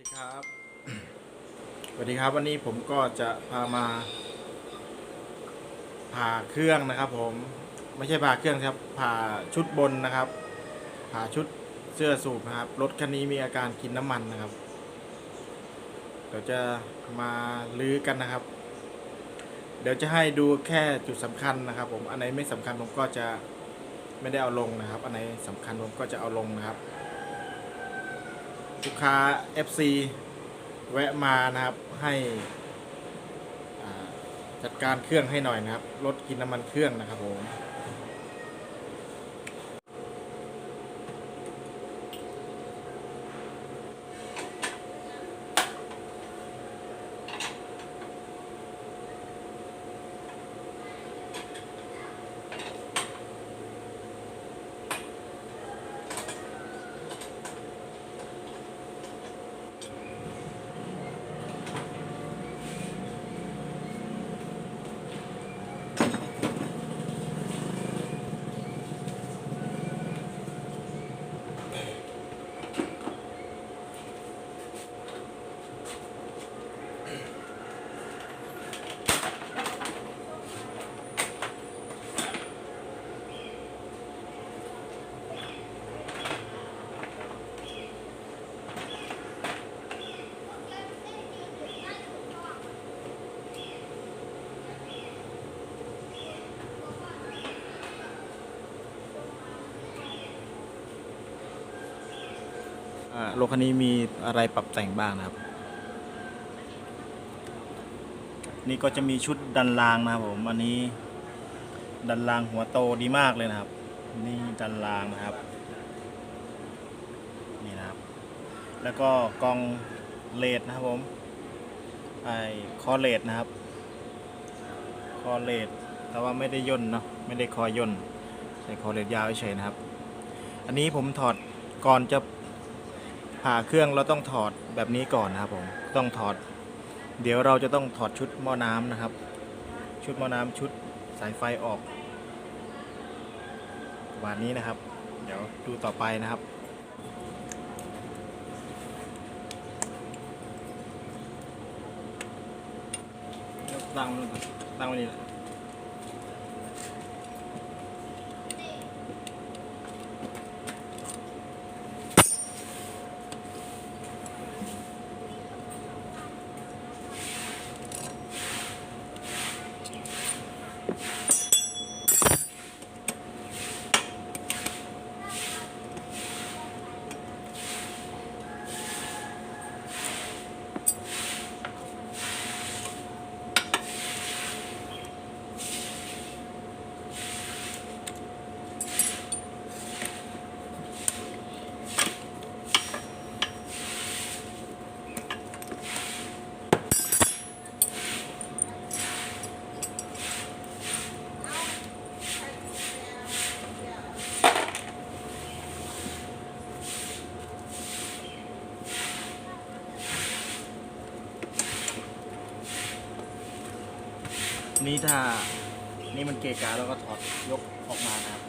ดีครับสวัสดีครับวันนี้ผมก็จะพามาผ่าเครื่องนะครับ ผมไม่ใช่ผ่าเครื่องครับผ่าชุดบนนะครับ ผ่าชุดเสื้อสูบนะครับรถคันนี้มีอาการกินน้ำมันนะครับเดี๋ยวจะมาลื้อกันนะครับ เดี๋ยวจะให้ดูแค่จุดสำคัญนะครับ ผมอันไหนไม่สำคัญผมก็จะไม่ได้เอาลงนะครับ อันไหนสำคัญผมก็จะเอาลงนะครับ ลูกค้า FC แวะมานะครับให้จัดการเครื่องให้หน่อยนะครับลดกินน้ำมันเครื่องนะครับผม รถคันนี้มีอะไรปรับแต่งบ้างนะครับ นี่ก็จะมีชุดดันรางนะครับผมอันนี้ ดันรางหัวโตดีมากเลยนะครับ นี่ดันรางนะครับนี่นะครับ แล้วก็กองเลดนะครับผมไอ้คอเลดนะครับ คอเลดแต่ว่าไม่ได้ย่นเนาะไม่ได้คอย่นใส่คอเลดยาวเฉยนะครับ อันนี้ผมถอดก่อนจะ ผ่าเครื่องเราต้องถอดแบบนี้ก่อนนะครับผมต้องถอด เดี๋ยวเราจะต้องถอดชุดหม้อน้ำนะครับ ชุดหม้อน้ำชุดสายไฟออกประมาณนี้นะครับ เดี๋ยวดูต่อไปนะครับตั้งไว้ตั้งไว้นี่แหละ นี่ถ้านี่มันเกะกะแล้วก็ถอดยกออกมานะครับ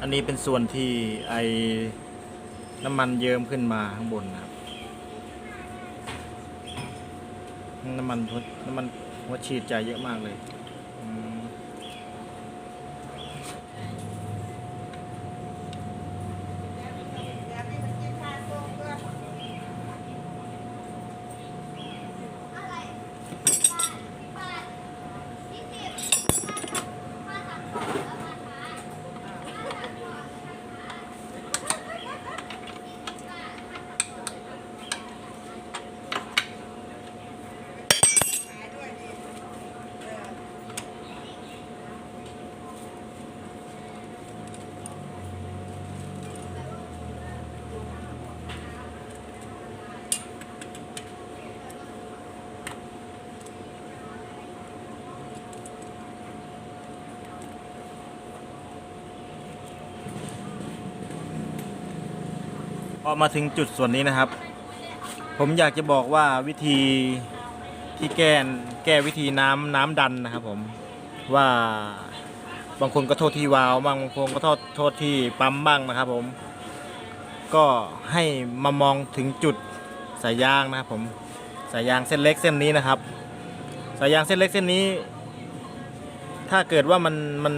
อันนี้เป็นส่วนที่ไอ น้ำมันเยิ้มขึ้นมาข้างบนนะครับ น้ำมันหัวน้ำมันหัวฉีดใจเยอะมากเลย พอมาถึงจุดส่วนนี้นะครับ ผมอยากจะบอกว่าวิธีที่แก้แก้วิธีน้ำน้ำดันนะครับ ผมว่าบางคนก็โทษที่วาล์วบ้างบางคนก็โทษโทษที่ปั๊มบ้างนะครับ ผม ก็ให้มามองถึงจุดสายยางนะครับ ผมสายยางเส้นเล็กเส้นนี้นะครับ สายยางเส้นเล็กเส้นนี้ ถ้าเกิดว่ามันมัน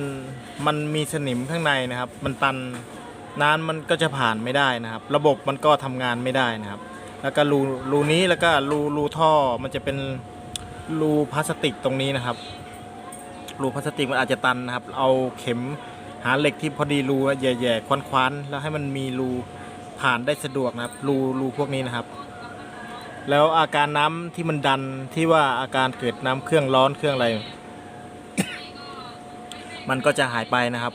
มันมีสนิมข้างในนะครับ มันตัน น้ำมันก็จะผ่านไม่ได้นะครับ ระบบมันก็ทำงานไม่ได้นะครับ แล้วก็รูรูนี้แล้วก็รูรูท่อมันจะเป็นรูพลาสติกตรงนี้นะครับ รูพลาสติกมันอาจจะตันนะครับ เอาเข็มหาเหล็กที่พอดีรูแย่ๆคว้านๆแล้วให้มันมีรูผ่านได้สะดวกนะครับรูรูพวกนี้นะครับ แล้วอาการน้ำที่มันดันที่ว่าอาการเกิดน้ำเครื่องร้อนเครื่องอะไร มันก็จะหายไปนะครับ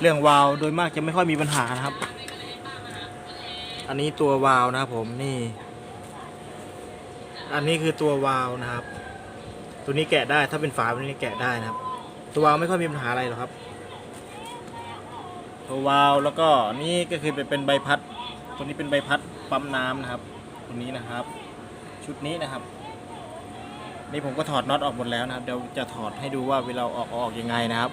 เรื่องวาลโดยมากจะไม่ค่อยมีปัญหานะครับ อันนี้ตัววาลนะครับผมนี่ อันนี้คือตัววาลนะครับ ตัวนี้แกะได้ถ้าเป็นฝาตัวนี้แกะได้นะครับ ตัววาลไม่ค่อยมีปัญหาอะไรหรอกครับ ตัววาลแล้วก็นี่ก็คือเป็นใบพัด ตัวนี้เป็นใบพัดปั๊มน้ำนะครับ ตัวนี้นะครับ ชุดนี้นะครับนี่ผมก็ถอดน็อตออกหมดแล้วนะครับ เดี๋ยวจะถอดให้ดูว่าเวลาออกออกยังไงนะครับ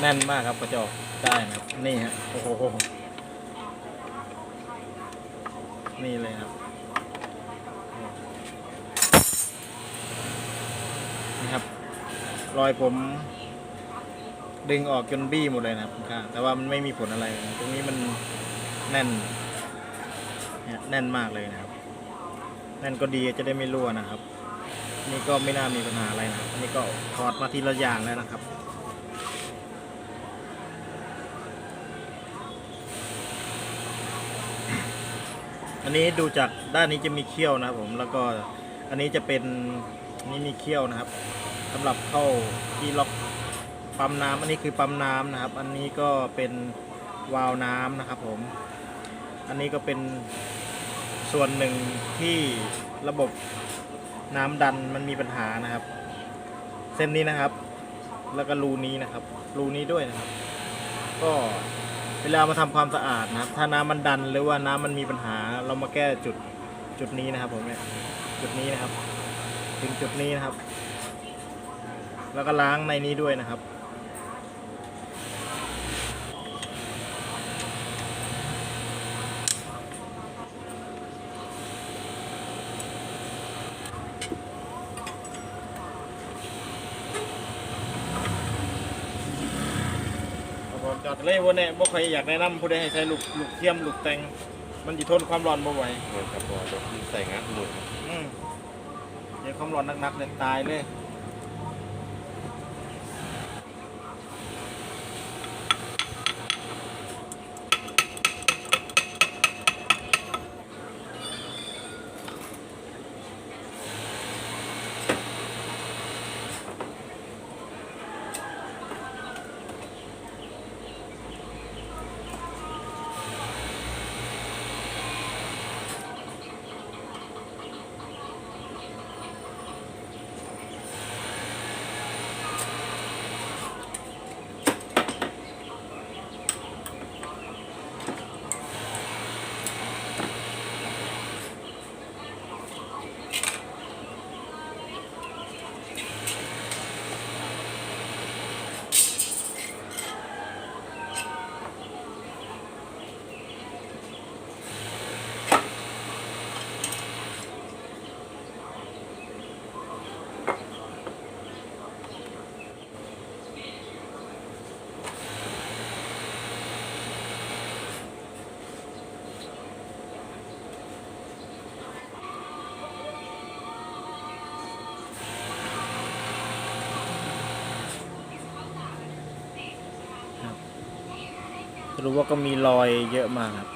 แน่นมากครับกระจกได้นะครับนี่ฮะโอ้โหนี่เลยครับนี่ครับ รอยผม ดึงออกจนบี้หมดเลยนะครับคุณค่าแต่ว่ามันไม่มีผลอะไร ตรงนี้มันแน่นแน่นมากเลยนะครับแน่นก็ดีจะได้ไม่รั่วนะครับ นี่ก็ไม่น่ามีปัญหาอะไรนะครับนนี้ก็ถอดมาทีละอย่างแล้วนะครับ อันนี้ดูจากด้านนี้จะมีเขี้ยวนะครับผมแล้วก็อันนี้จะเป็นนี่มีเขี้ยวนะครับสำหรับเข้าที่ล็อกปั๊มน้ำอันนี้คือปั๊มน้ำนะครับ อันนี้ก็เป็นวาล์วน้ำนะครับผม อันนี้ก็เป็นส่วนหนึ่งที่ระบบน้ำดันมันมีปัญหานะครับ เส้นนี้นะครับ แล้วก็รูนี้นะครับ รูนี้ด้วยนะครับ ก็เวลามาทำความสะอาดนะครับ ถ้าน้ำมันดันหรือว่าน้ำมันมีปัญหา เรามาแก้จุดจุดนี้นะครับผมเนี่ยจุดนี้นะครับ ถึงจุดนี้นะครับ แล้วก็ล้างในนี้ด้วยนะครับจอดเลยวันนี้บ่ค่อยอยากแนะนำผู้ใดให้ใช้ลูกลูกเทียมลูกแตง มันจะทนความร้อนบ่ไหวเออครับพอรถใส่งัดหมุนอืมเดี๋ยวความร้อนหนักๆเลยตายเลย รุปว่าก็มีรอยเยอะมากครับ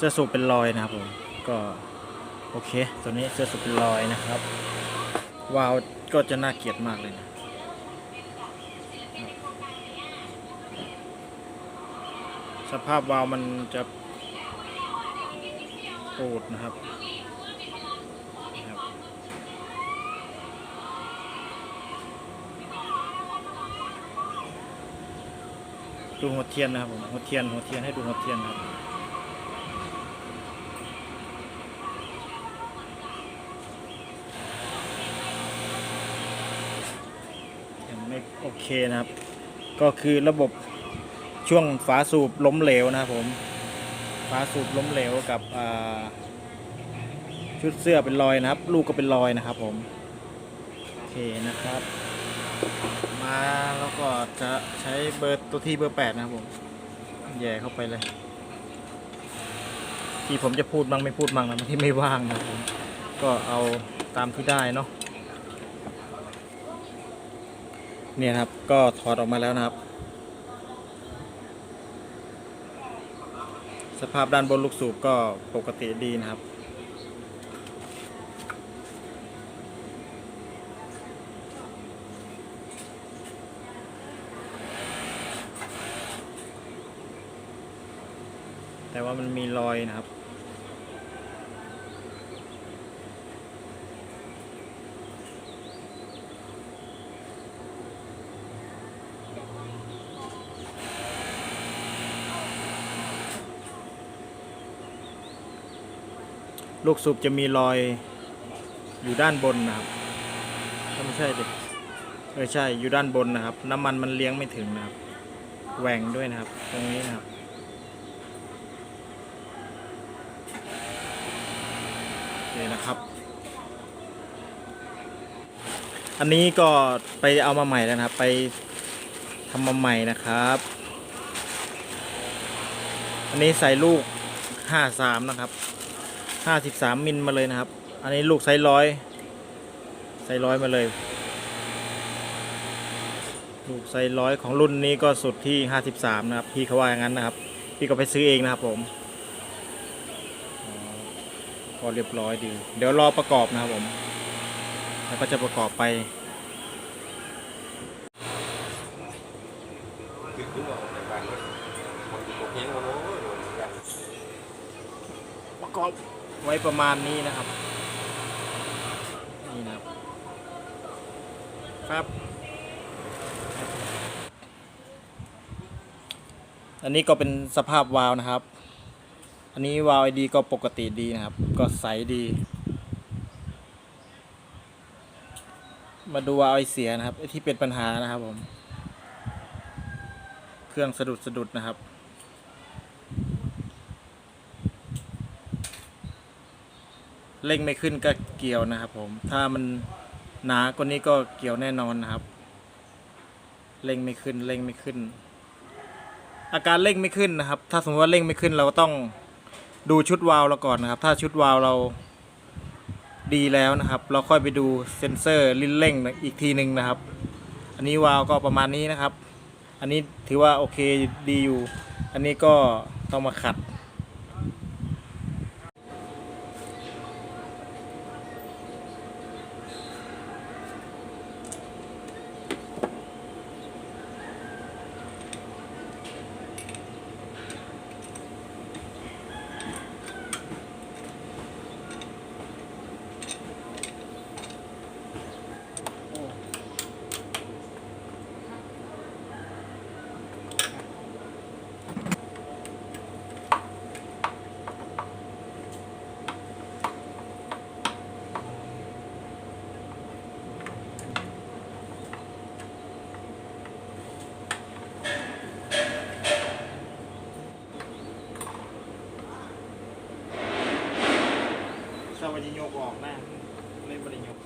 เสื้อสูบเป็นรอยนะครับผม ก็โอเค ตัวนี้เสื้อสูบเป็นรอยนะครับ วาวก็จะน่าเกลียดมากเลยนะ สภาพวาล์วมันจะปูดนะครับดูหัวเทียนนะครับผมหัวเทียนหัวเทียนให้ดูหัวเทียนครับยังไม่โอเคนะครับ ก็คือระบบ ช่วงฝาสูบล้มเหลวนะครับผมฝาสูบล้มเหลวกับชุดเสื้อเป็นรอยนะครับ ลูกก็เป็นรอยนะครับ ผมโอเคนะครับ มาแล้วก็จะใช้เบอร์ตัวที่เบอร์แปดนะครับผมแย่เข้าไปเลย ที่ผมจะพูดบ้างไม่พูดบ้างนะที่ไม่ว่างนะครับผมก็เอาตามที่ได้เนาะเนี่ยครับก็ถอดออกมาแล้วนะครับ สภาพด้านบนลูกสูบก็ปกติดีนะครับ แต่ว่ามันมีรอยนะครับ ลูกสูบจะมีรอยอยู่ด้านบนนะครับถ้าไม่ใช่ดิเออใช่อยู่ด้านบนนะครับ น้ำมันมันเลี้ยงไม่ถึงนะครับแหว่งด้วยนะครับ ตรงนี้นะครับโอเคนะครับ อันนี้ก็ไปเอามาใหม่แล้วนะครับ ไปทำมาใหม่นะครับ อันนี้ใส่ลูก 53 นะครับ 53มิลมาเลยนะครับ อันนี้ลูกไซร้อยไซร้อยมาเลย ลูกไซร้อยของรุ่นนี้ก็สุดที่53นะครับ พี่เขาว่าอย่างนั้นนะครับ พี่ก็ไปซื้อเองนะครับผมก็เรียบร้อยดี เดี๋ยวรอประกอบนะครับผม แล้วก็จะประกอบไป คือขึ้นมาในบ้านมันมันตกแห้งมาโน้ยโดนกัน ประกอบ ไว้ประมาณนี้นะครับ นี่นะครับ ครับ อันนี้ก็เป็นสภาพวาล์วนะครับ อันนี้วาล์วไอดีก็ปกติดีนะครับ ก็ใสดี มาดูวาล์วไอเสียนะครับไอที่เป็นปัญหานะครับผม เครื่องสะดุดสะดุดนะครับ เร่งไม่ขึ้นก็เกี่ยวนะครับ ผม ถ้ามันหนากว่านี้ก็เกี่ยวแน่นอนนะครับ เร่งไม่ขึ้นเร่งไม่ขึ้น อาการเร่งไม่ขึ้นนะครับ ถ้าสมมติว่าเร่งไม่ขึ้นเราก็ต้องดูชุดวาล์วเราก่อนนะครับ ถ้าชุดวาล์วเราดีแล้วนะครับ เราค่อยไปดูเซ็นเซอร์ลิ้นเร่งอีกทีหนึ่งนะครับ อันนี้วาล์วก็ประมาณนี้นะครับ อันนี้ถือว่าโอเคดีอยู่ อันนี้ก็ต้องมาขัด ถ้าวันจะโยกออกนะไม่บริโยก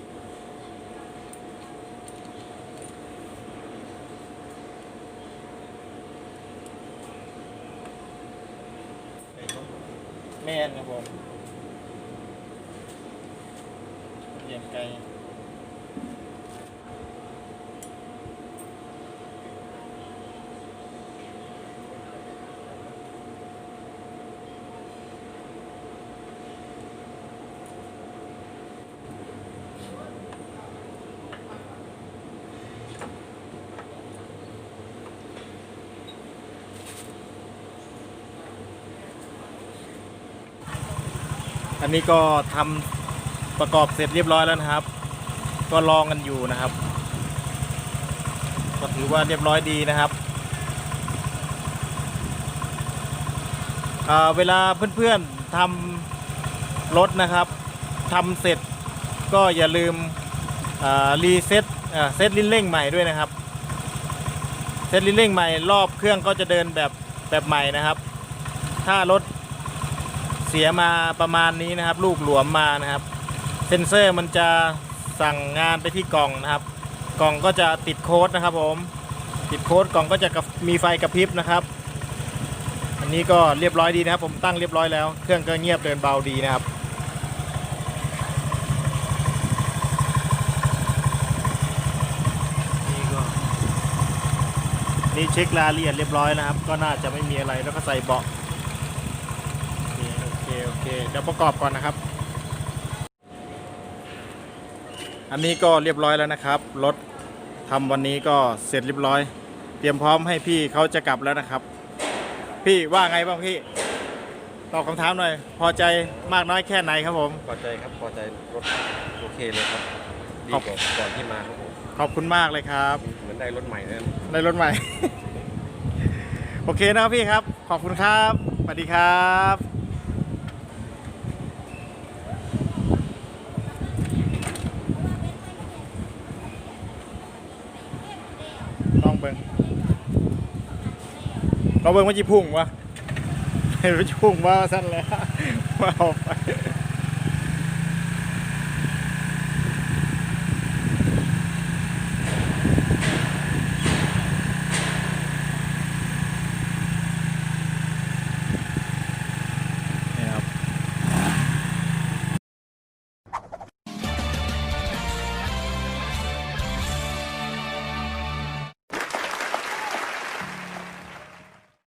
แม่นครับผมเหยียบไกล อันนี้ก็ทำประกอบเสร็จเรียบร้อยแล้วนะครับ ก็ลองกันอยู่นะครับ ก็ถือว่าเรียบร้อยดีนะครับเวลาเพื่อนๆทำรถนะครับทำเสร็จก็อย่าลืมรีเซ็ตเซ็ตลิ้นเร่งใหม่ด้วยนะครับเซ็ตลิ้นเร่งใหม่รอบเครื่องก็จะเดินแบบแบบใหม่นะครับ ถ้ารถ เสียมาประมาณนี้นะครับ ลูกหลวมมานะครับ เซ็นเซอร์มันจะสั่งงานไปที่กล่องนะครับ กล่องก็จะติดโค้ดนะครับผม ติดโค้ดกล่องก็จะมีไฟกระพริบนะครับ อันนี้ก็เรียบร้อยดีนะครับ ผมตั้งเรียบร้อยแล้ว เครื่องก็เงียบเดินเบาดีนะครับนี่ก็นี่เช็ครายละเอียดเรียบร้อยนะครับ ก็น่าจะไม่มีอะไรแล้วก็ใส่เบาะ เคโอเคโอเคเดี๋ยวประกอบก่อนนะครับ อันนี้ก็เรียบร้อยแล้วนะครับ รถทำวันนี้ก็เสร็จเรียบร้อย เตรียมพร้อมให้พี่เขาจะกลับแล้วนะครับ พี่ว่าไงบ้างพี่ ตอบคำถามหน่อย พอใจมากน้อยแค่ไหนครับผม พอใจครับพอใจรถโอเคเลยครับดีครับกว่าก่อนที่มาครับผมขอบคุณมากเลยครับ เหมือนได้รถใหม่เลยนะในรถใหม่ โอเคนะครับพี่ครับ ขอบคุณครับสวัสดีครับลองเบิง เราเบิงว่าจีพุ่งวะเห็นว่าจีพุ่งว่าสั้นแล้วว่าออกไป